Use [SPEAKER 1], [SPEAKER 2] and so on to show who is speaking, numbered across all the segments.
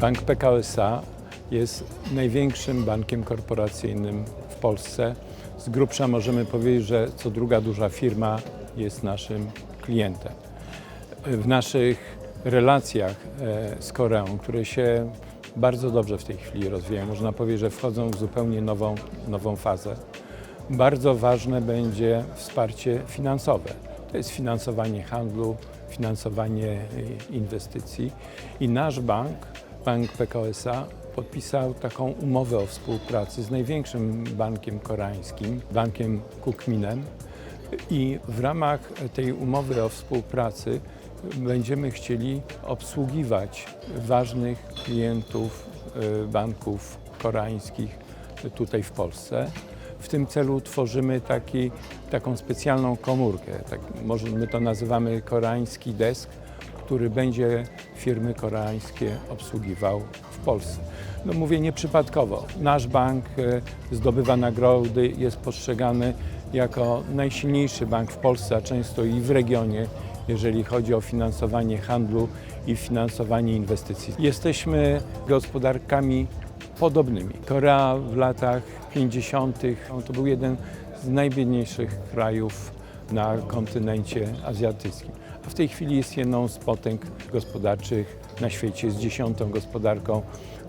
[SPEAKER 1] Bank PKO SA jest największym bankiem korporacyjnym w Polsce. Z grubsza możemy powiedzieć, że co druga duża firma jest naszym klientem. W naszych relacjach e, z Koreą, które się bardzo dobrze w tej chwili rozwijają, można powiedzieć, że wchodzą w zupełnie nową, nową fazę. Bardzo ważne będzie wsparcie finansowe. To jest finansowanie handlu, finansowanie e, inwestycji i nasz bank, Bank PKO SA, podpisał taką umowę o współpracy z największym bankiem koreańskim, bankiem Kukminem. I w ramach tej umowy o współpracy będziemy chcieli obsługiwać ważnych klientów e, banków koreańskich tutaj w Polsce. W tym celu tworzymy taki, taką specjalną komórkę, tak, może my to nazywamy koreański desk, który będzie firmy koreańskie obsługiwał w Polsce. No mówię nieprzypadkowo. Nasz bank e, zdobywa nagrody, jest postrzegany jako najsilniejszy bank w Polsce, a często i w regionie, jeżeli chodzi o finansowanie handlu i finansowanie inwestycji. Jesteśmy gospodarkami podobnymi. Korea w latach 50. no to był jeden z najbiedniejszych krajów na kontynencie azjatyckim. A w tej chwili jest jedną z potęg gospodarczych na świecie, jest dziesiątą gospodarką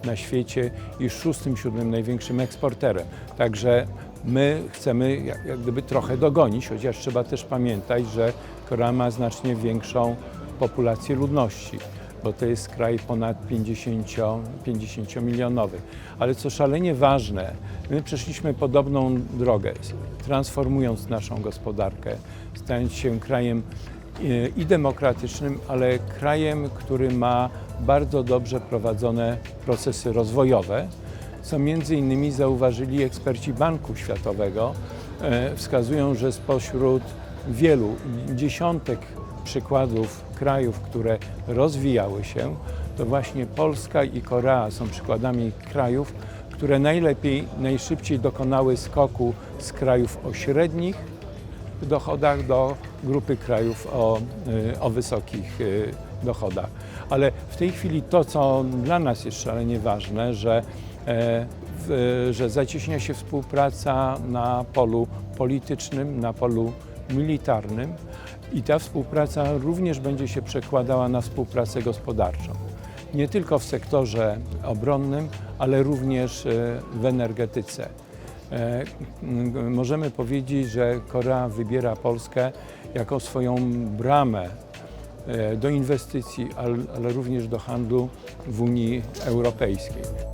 [SPEAKER 1] na świecie i szóstym, siódmym największym eksporterem. Także my chcemy jak, jak gdyby trochę dogonić, chociaż trzeba też pamiętać, że Korea ma znacznie większą populację ludności bo to jest kraj ponad 50, 50 milionowy. Ale co szalenie ważne, my przeszliśmy podobną drogę, transformując naszą gospodarkę, stając się krajem i demokratycznym, ale krajem, który ma bardzo dobrze prowadzone procesy rozwojowe, co między innymi zauważyli eksperci Banku Światowego, e, wskazują, że spośród wielu dziesiątek przykładów krajów, które rozwijały się, to właśnie Polska i Korea są przykładami krajów, które najlepiej, najszybciej dokonały skoku z krajów o średnich dochodach do grupy krajów o, y, o wysokich y, dochodach. Ale w tej chwili to, co dla nas jest szalenie ważne, że, e, że zacieśnia się współpraca na polu politycznym, na polu militarnym i ta współpraca również będzie się przekładała na współpracę gospodarczą. Nie tylko w sektorze obronnym, ale również e, w energetyce. E, Możemy powiedzieć, że Korea wybiera Polskę jako swoją bramę e, do inwestycji, ale również do handlu w Unii Europejskiej.